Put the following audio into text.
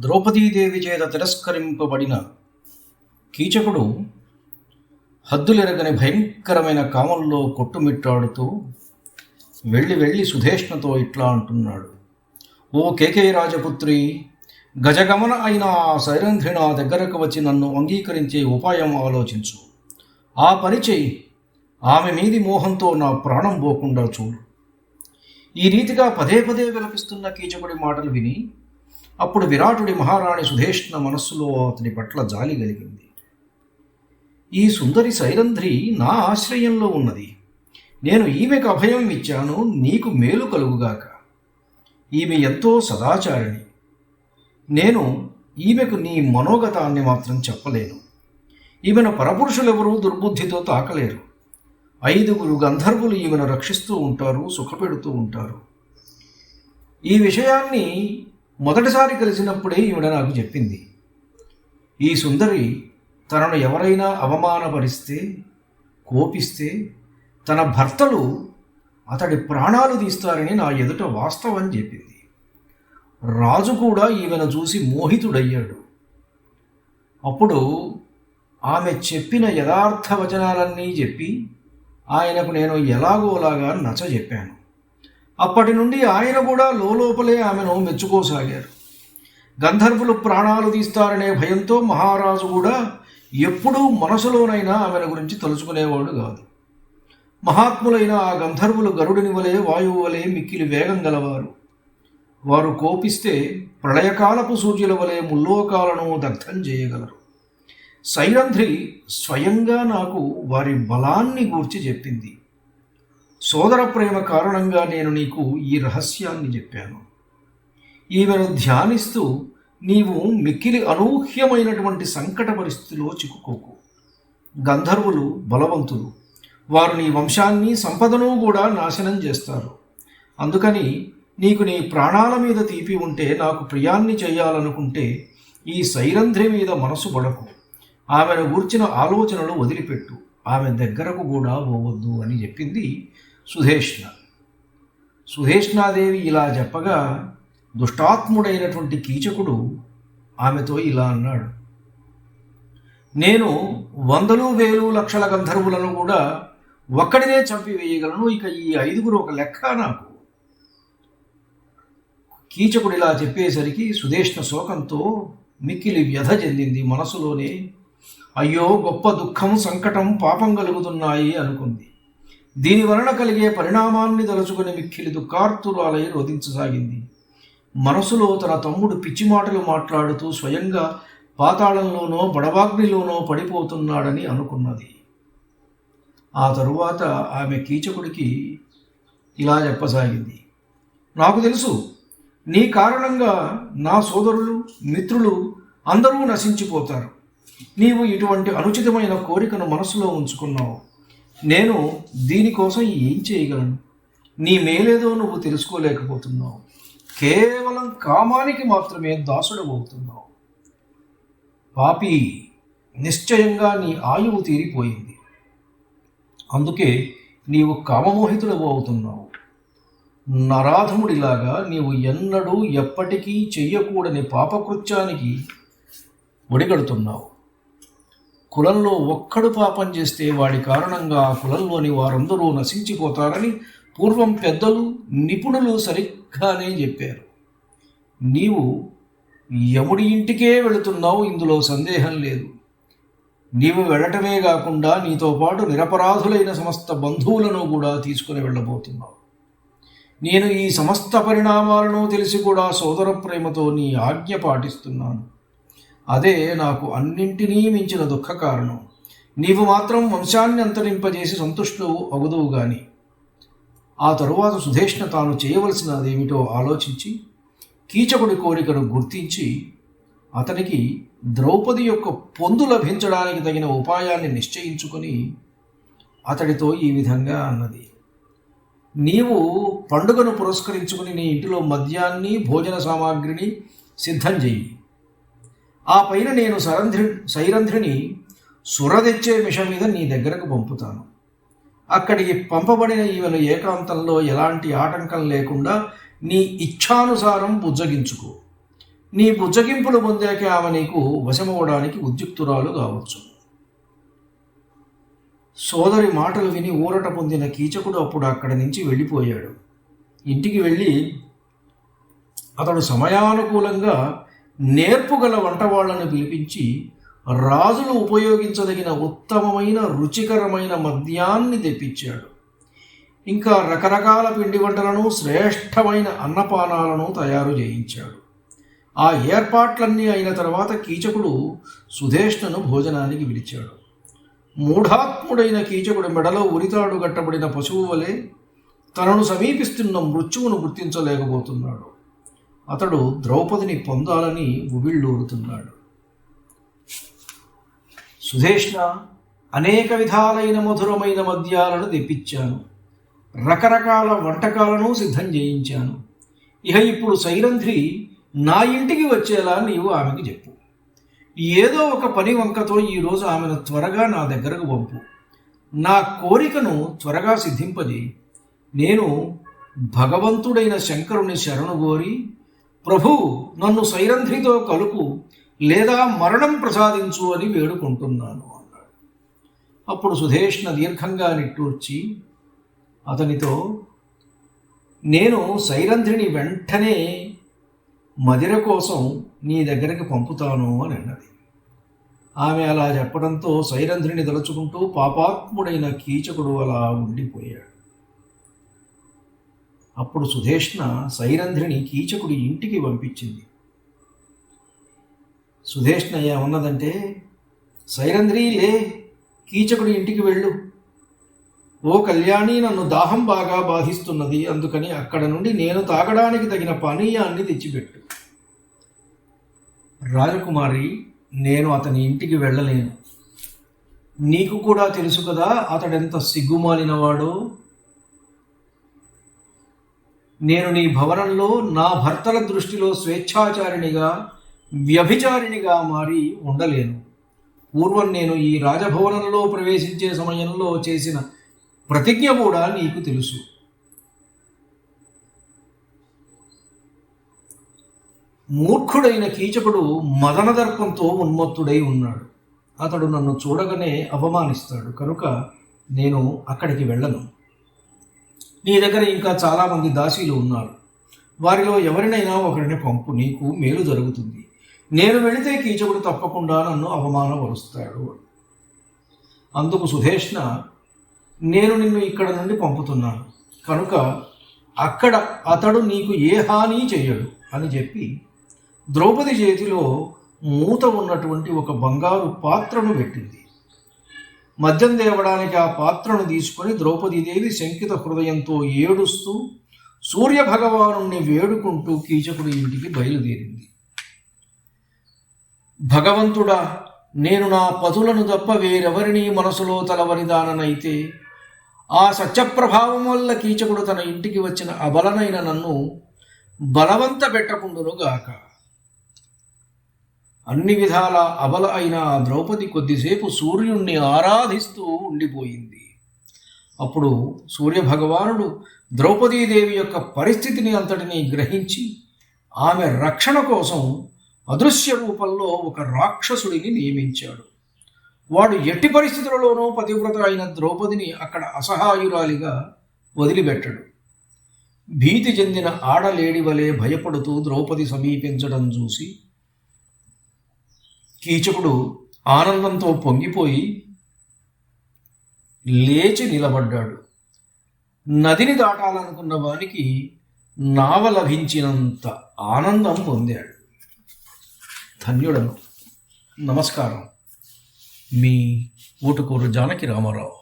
ద్రౌపదీదేవి చేత తిరస్కరింపబడిన కీచకుడు హద్దులెరగని భయంకరమైన కామంలో కొట్టుమిట్టాడుతూ వెళ్ళి వెళ్ళి సుధేష్ణతో ఇట్లా అంటున్నాడు. ఓ కేకే రాజపుత్రి గజగమన అయిన ఆ సైరంధ్రి నా దగ్గరకు వచ్చి నన్ను అంగీకరించే ఉపాయం ఆలోచించు. ఆ పని చేయి ఆమె మీది మోహంతో నా ప్రాణం పోకుండా చూడు. ఈ రీతిగా పదే పదే విలపిస్తున్న కీచకుడి మాటలు విని అప్పుడు విరాటుడి మహారాణి సుధేష్ణ మనస్సులో అతని పట్ల జాలి కలిగింది. ఈ సుందరి సైరంధ్రి నా ఆశ్రయంలో ఉన్నది. నేను ఈమెకు అభయం ఇచ్చాను నీకు మేలు కలుగుగాక. ఈమె ఎంతో సదాచారిణి. నేను ఈమెకు నీ మనోగతాన్ని మాత్రం చెప్పలేను. ఈమెను పరపురుషులెవరూ దుర్బుద్ధితో తాకలేరు. ఐదుగురు గంధర్వులు ఈమెను రక్షిస్తూ ఉంటారు సుఖపెడుతూ ఉంటారు. ఈ విషయాన్ని మొదటిసారి కలిసినప్పుడే ఈవిడ నాకు చెప్పింది. ఈ సుందరి తనను ఎవరైనా అవమానపరిస్తే కోపిస్తే తన భర్తలు అతడి ప్రాణాలు తీస్తారని నా ఎదుట వాస్తవం చెప్పింది. రాజు కూడా ఈమెను చూసి మోహితుడయ్యాడు. అప్పుడు ఆమె చెప్పిన యథార్థ వచనాలన్నీ చెప్పి ఆయనకు నేను ఎలాగోలాగా నచ్చ చెప్పాను అప్పటి నుండి ఆయన కూడా లోపలే ఆమెను మెచ్చుకోసాగారు గంధర్వులు ప్రాణాలు తీస్తారనే భయంతో మహారాజు కూడా ఎప్పుడూ మనసులోనైనా ఆమెను గురించి తలుచుకునేవాడు కాదు. మహాత్ములైన ఆ గంధర్వులు గరుడిని వలె వాయువు వలె మిక్కిలి వేగం గలవారు. వారు కోపిస్తే ప్రళయకాలపు సూర్యుల వలె ముల్లోకాలను దగ్ధం చేయగలరు. సైరంధ్రి స్వయంగా నాకు వారి బలాన్ని గూర్చి చెప్పింది. సోదర ప్రేమ కారణంగా నేను నీకు ఈ రహస్యాన్ని చెప్పాను. ఈమెను ధ్యానిస్తూ నీవు మిక్కిలి అనూహ్యమైనటువంటి సంకట పరిస్థితిలో చిక్కుకోకు. గంధర్వులు బలవంతులు. వారు నీ వంశాన్ని సంపదను కూడా నాశనం చేస్తారు. అందుకని నీకు నీ ప్రాణాల మీద తీపి ఉంటే నాకు ప్రియాన్ని చేయాలనుకుంటే ఈ సైరంధ్రి మీద మనసు పడకు. ఆమెను గూర్చిన ఆలోచనలు వదిలిపెట్టు. ఆమె దగ్గరకు కూడా పోవద్దు అని చెప్పింది సుధేష్ణ. సుధేష్ణాదేవి ఇలా చెప్పగా దుష్టాత్ముడైనటువంటి కీచకుడు ఆమెతో ఇలా అన్నాడు. నేను వందలు వేలు లక్షల గంధర్వులను కూడా ఒక్కడినే చంపివేయగలను ఇక ఈ ఐదుగురు ఒక లెక్క నాకు. కీచకుడు ఇలా చెప్పేసరికి సుదేష్ణ శోకంతో మిక్కిలి వ్యధ చెందింది మనసులోనే. అయ్యో గొప్ప దుఃఖం సంకటం పాపం కలుగుతున్నాయి అనుకుంది. దీని వలన కలిగే పరిణామాన్ని తలుచుకుని మిక్కిలి దుఃఖార్తురాలై రోధించసాగింది. మనసులో తన తమ్ముడు పిచ్చి మాటలు మాట్లాడుతూ స్వయంగా పాతాళంలోనో బడవాగ్నిలోనో పడిపోతున్నాడని అనుకున్నది. ఆ తరువాత ఆమె కీచకుడికి ఇలా చెప్పసాగింది. నాకు తెలుసు నీ కారణంగా నా సోదరులు మిత్రులు అందరూ నశించిపోతారు. నీవు ఇటువంటి అనుచితమైన కోరికను మనసులో ఉంచుకున్నావు. నేను దీనికోసం ఏం చేయగలను? నీ మేలేదో నువ్వు తెలుసుకోలేకపోతున్నావు. కేవలం కామానికి మాత్రమే దాసుడు అవుతున్నావు పాపి నిశ్చయంగా నీ ఆయువు తీరిపోయింది. అందుకే నీవు కామమోహితుడవు అవుతున్నావు. నరాధముడిలాగా నీవు ఎన్నడూ ఎప్పటికీ చెయ్యకూడని పాపకృత్యానికి ఒడిగడుతున్నావు. కులంలో ఒక్కడు పాపం చేస్తే వాడి కారణంగా ఆ కులంలోని వారందరూ నశించిపోతారని పూర్వం పెద్దలు నిపుణులు సరిగ్గానే చెప్పారు. నీవు యముడి ఇంటికే వెళుతున్నావు ఇందులో సందేహం లేదు. నీవు వెళ్ళటమే కాకుండా నీతో పాటు నిరపరాధులైన సమస్త బంధువులను కూడా తీసుకుని వెళ్ళబోతున్నావు. నేను ఈ సమస్త పరిణామాలను తెలిసి కూడా సోదర ప్రేమతో నీ ఆజ్ఞ పాటిస్తున్నాను. అదే నాకు అన్నింటినీ మించిన దుఃఖ కారణం. నీవు మాత్రం వంశాన్ని అంతరింపజేసి సంతుష్టువు అగుదువు గాని. ఆ తరువాత సుధేష్ణ తాను చేయవలసినదేమిటో ఆలోచించి కీచకుడి కోరికను గుర్తించి అతనికి ద్రౌపది యొక్క పొందు లభించడానికి తగిన ఉపాయాన్ని నిశ్చయించుకొని అతడితో ఈ విధంగా అన్నది. నీవు పండుగను పురస్కరించుకుని నీ ఇంటిలో మద్యాన్ని భోజన సామాగ్రిని సిద్ధం చెయ్యి. ఆ పైన నేను సరంధ్రి సైరంధ్రిని సురదెచ్చే మిషం మీద నీ దగ్గరకు పంపుతాను. అక్కడికి పంపబడిన ఈమెను ఏకాంతంలో ఎలాంటి ఆటంకం లేకుండా నీ ఇచ్ఛానుసారం బుజ్జగించుకో. నీ బుజ్జగింపులు పొందాక ఆమె నీకు వశమవడానికి ఉద్యుక్తురాలు కావచ్చు. సోదరి మాటలు విని ఊరట పొందిన కీచకుడు అప్పుడు అక్కడి నుంచి వెళ్ళిపోయాడు. ఇంటికి వెళ్ళి అతడు సమయానుకూలంగా నేర్పుగల వంటవాళ్ళను పిలిపించి రాజులు ఉపయోగించదగిన ఉత్తమమైన రుచికరమైన మద్యాన్ని తెప్పించాడు. ఇంకా రకరకాల పిండి వంటలను శ్రేష్టమైన అన్నపానాలను తయారు చేయించాడు. ఆ ఏర్పాట్లన్నీ అయిన తర్వాత కీచకుడు సుధేష్ణను భోజనానికి పిలిచాడు. మూఢాత్ముడైన కీచకుడు మెడలో ఉరితాడు కట్టబడిన పశువు వలె తనను సమీపిస్తున్న మృత్యువును గుర్తించలేకపోతున్నాడు. అతడు ద్రౌపదిని పొందాలని ఉబిళ్ళూరుతున్నాడు. సుధేష్ణ అనేక విధాలైన మధురమైన మద్యాలను తెప్పించాను. రకరకాల వంటకాలను సిద్ధం చేయించాను. ఇహ ఇప్పుడు సైరంధ్రి నా ఇంటికి వచ్చేలా నీవు ఆమెకి చెప్పు. ఏదో ఒక పని వంకతో ఈరోజు ఆమెను త్వరగా నా దగ్గరకు పంపు. నా కోరికను త్వరగా సిద్ధింపజేయి. నేను భగవంతుడైన శంకరుని శరణు కోరి ప్రభు నన్ను సైరంధ్రితో కలుపు లేదా మరణం ప్రసాదించు అని వేడుకుంటున్నాను అన్నాడు. అప్పుడు సుధేష్ణ దీర్ఘంగా నిట్టూర్చి అతనితో నేను సైరంధ్రిని వెంటనే మదిర కోసం నీ దగ్గరికి పంపుతాను అని అన్నది. ఆమె అలా చెప్పడంతో సైరంధ్రిని తలుచుకుంటూ పాపాత్ముడైన కీచకుడు అలా ఉండిపోయాడు. అప్పుడు సుధేష్ణ సైరంధ్రిని కీచకుడి ఇంటికి పంపించింది. సుధేష్ణ ఏమన్నదంటే సైరంధ్రి లే కీచకుడి ఇంటికి వెళ్ళు. ఓ కళ్యాణి నన్ను దాహం బాగా బాధిస్తున్నది అందుకని అక్కడ నుండి నేను తాగడానికి తగిన పానీయాన్ని తెచ్చిపెట్టు. రాజకుమారి నేను అతని ఇంటికి వెళ్ళలేను. నీకు కూడా తెలుసు కదా అతడెంత సిగ్గుమాలినవాడో. నేను నీ భవనంలో నా భర్తల దృష్టిలో స్వేచ్ఛాచారిణిగా వ్యభిచారిణిగా మారి ఉండలేను. పూర్వం నేను ఈ రాజభవనంలో ప్రవేశించే సమయంలో చేసిన ప్రతిజ్ఞ కూడా నీకు తెలుసు. మూర్ఖుడైన కీచకుడు మదనదర్పంతో ఉన్మత్తుడై ఉన్నాడు. అతడు నన్ను చూడగానే అవమానిస్తాడు. కనుక నేను అక్కడికి వెళ్ళను. నీ దగ్గర ఇంకా చాలామంది దాసీలు ఉన్నారు. వారిలో ఎవరినైనా ఒకరిని పంపు నీకు మేలు జరుగుతుంది. నేను వెళితే కీచకుడు తప్పకుండా నన్ను అవమానపరుస్తాడు అందుకు సుధేష్ణ నేను నిన్ను ఇక్కడ నుండి పంపుతున్నాను. కనుక అక్కడ అతడు నీకు ఏ హాని చెయ్యడు అని చెప్పి ద్రౌపది చేతిలో మూత ఉన్నటువంటి ఒక బంగారు పాత్రను పెట్టింది. మద్యం తేవడానికి ఆ పాత్రను తీసుకొని ద్రౌపదీదేవి శంకిత హృదయంతో ఏడుస్తూ సూర్యభగవాను వేడుకుంటూ కీచకుడి ఇంటికి బయలుదేరింది. భగవంతుడా నేను నా పదులను తప్ప వేరెవరినీ మనసులో తలవనిదాననైతే ఆ సత్యప్రభావం వల్ల కీచకుడు తన ఇంటికి వచ్చిన అబలనైన నన్ను బలవంత పెట్టకుండునుగాక. అన్ని విధాల అబల అయిన ద్రౌపది కొద్దిసేపు సూర్యుణ్ణి ఆరాధిస్తూ ఉండిపోయింది. అప్పుడు సూర్యభగవానుడు ద్రౌపదీదేవి యొక్క పరిస్థితిని అంతటినీ గ్రహించి ఆమె రక్షణ కోసం అదృశ్య రూపంలో ఒక రాక్షసుడిని నియమించాడు. వాడు ఎట్టి పరిస్థితులలోనూ పతివ్రత అయిన ద్రౌపదిని అక్కడ అసహాయురాలిగా వదిలిపెట్టడు. భీతి చెందిన ఆడలేడి వలె భయపడుతూ ద్రౌపది సమీపించడం చూసి కీచకుడు ఆనందంతో పొంగిపోయి లేచి నిలబడ్డాడు. నదిని దాటాలనుకున్న వానికి నావ లభించినంత ఆనందం పొందాడు. ధన్యుడను. నమస్కారం. మీ ఊటుకూరు జానకి రామారావు.